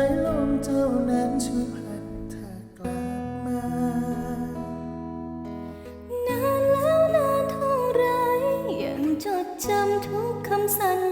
ายลมเจ้านั้นช่วยพัดเธอกลับมา นานแล้วนานเท่าไรยังจดจำทุกคำสัญ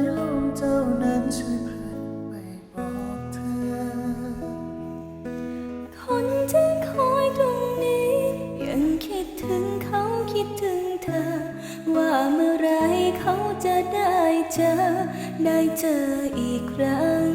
สายลมเจ้านั้นช่วยพาไปบอกเธอ คนที่คอยตรงนี้ ยังคิดถึงเขาคิดถึงเธอ ว่าเมื่อไรเขาจะได้เจอ ได้เจออีกครั้ง